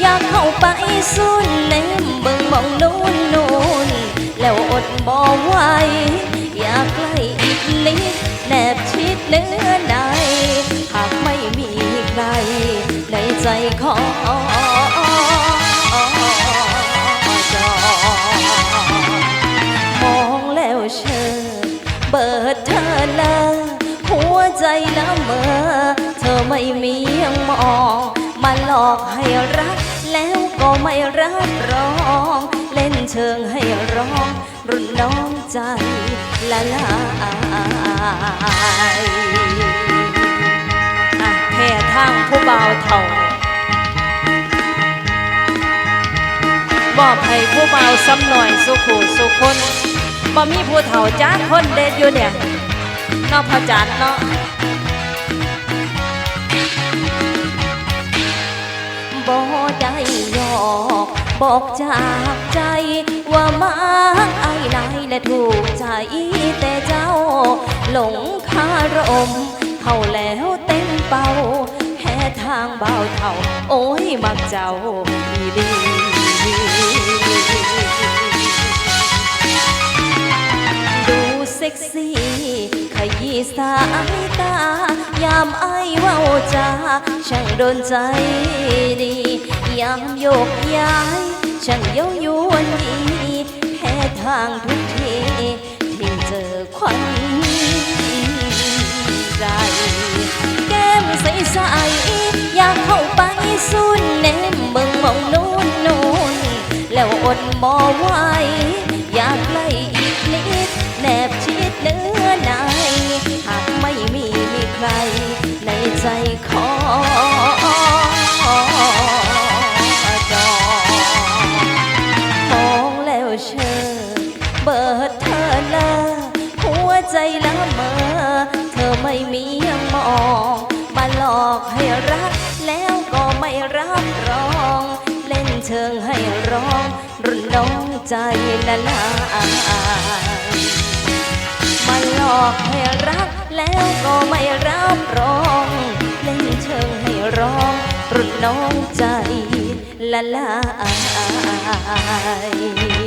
อยากเข้าไปสุนในเบิ่งมองนู้นนู้นแล้วอดบ่ไหวอยากใกล้อีกนิดแนบชิดเนื้อในหากไม่มีใครในใจขอจอมองแล้วเชอเบิดเธอละหัวใจละเมอเธอไม่มียังมอง มาหลอกให้รัก แล้วก็ไม่รับรอง เล่นเชิงให้ร้อง รุ่นน้องใจละลายแค่ทางผู้เบาเท่ามอบให้ผู้เบาซ้ำหน่อยสุขูสุคนบ่มีผู้เฒ่าจ้าคนเด็ดอยู่เนี่ยนอกพระจันทร์เนาะ บอกจากใจว่ามาไอ้นายและถูกใจแต่เจ้า หลงคารมเข้าแล้วเต้นเป่าแพ้ทางเบาเท่า โอ้ย มักเจ้าอีดีดูเซ็กซี่ขยี้สายตา ยามไอ้ว้าจาช่างโดนใจดี ยามโยกย้าย ช่างเย้ายวนดีแพ้ทางทุกทีที่เจอควันใจแก้มใสๆอยากเข้าไปสุนเนมเบิ่งมองนู่นนู่นแล้วอดมอไหว ละเมอ เธอไม่มียังมอง มาหลอกให้รัก แล้วก็ไม่รับรอง เล่นเชิงให้ร้อง รุนน้องใจละลายมาหลอกให้รัก แล้วก็ไม่รับรอง เล่นเชิงให้ร้อง รุนน้องใจละลาย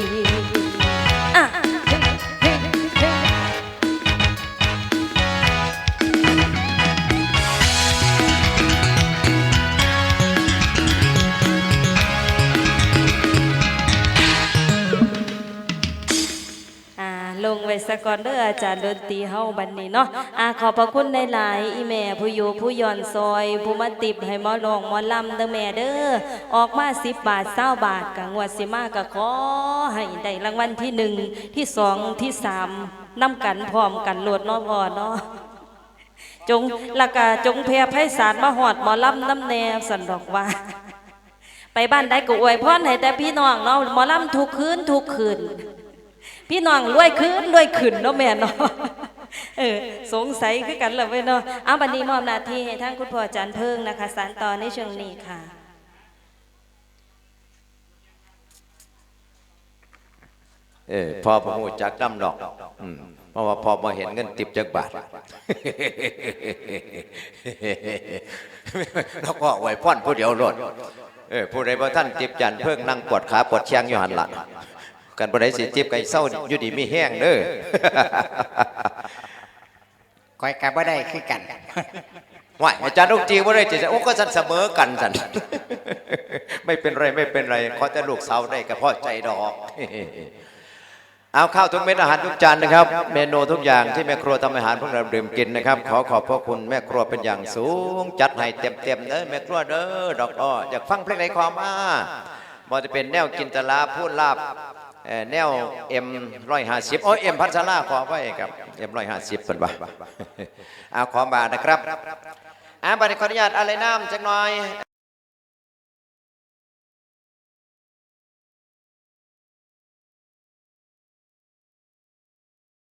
ลงไว้สะก่อนเด้ออาจารย์ดนตรีเฮาบัดนี้เนาะอ่าขอบพระคุณหลายๆอีแม่ผู้อยู่ผู้ย่อนซอยผู้มาติบให้หมอลองหมอลำเด้อแม่เด้อออกมา10บบาท20บาทกะงวดสิมากก็ขอให้ได้รางวัลที่หนึ่งที่สองที่สามนํกันพร้อมกันโลดเนาะพ่อเนาะจงล้วก็จงแพ่ไพศาลมาหอดหมอลำน้ำแนวสันดอกว่าไปบ้านใดก็อวยพรให้แต่พี่น้องเนาะหมอลำทุกคืนทุกคืน พี่น้องรวยขึ้นรวยขึ้นเนาะแม่เนาะเออสงสัยคือกันเลยเว้ยเนาะเอาบัดนี้มอบหน้าที่ให้ท่านคุณพ่ออาจารย์เพิ่งนะคะสารต่อในช่วงนี้ค่ะเออพ่อพ่อหูจักน้ำดอกเพราะว่าพ่อมาเห็นเงินติบจักบาทแล้วก็ไหวพ่อนผู้เดียวรถเออผู้ใดบ่ท่านติบจันเพิ่งนั่งปวดขาปวดเชียงอยู่หันหลัง กันบ่ได้สิติบไก่เศร้าอยู่ดีมีแห้งเด้อคอยกับว่าได้คือกันว่าอาจารย์ลูกจีบ่ได้จิจะโอ้ก็สันเสมอกันสันไม่เป็นไรไม่เป็นไรขอแต่ลูกสาวได้ก็พอใจดอกเอาข้าวทุกเม็ดอาหารทุกจานนะครับ เมนูทุกอย่างที่แม่ครัวทำอาหารพวกเราดื่มกินนะครับ ขอขอบพระคุณแม่ครัวเป็นอย่างสูง จัดให้เต็มเต็มๆเด้อแม่ครัวเด้อดอกอ้ออยากฟังเพลงไหนความมาบ่จะเป็นแนวกินตะลาพูดลาบเอ่อ แนวเอ็มร้อยห้าสิบโอ้เอ็มพัชราขอไว้ครับเอ็มร้อยห้าสิบเป็นบ่เอาขอบานะครับอ่าบัตรขออนุญาตอะไรน้ำจักหน่อย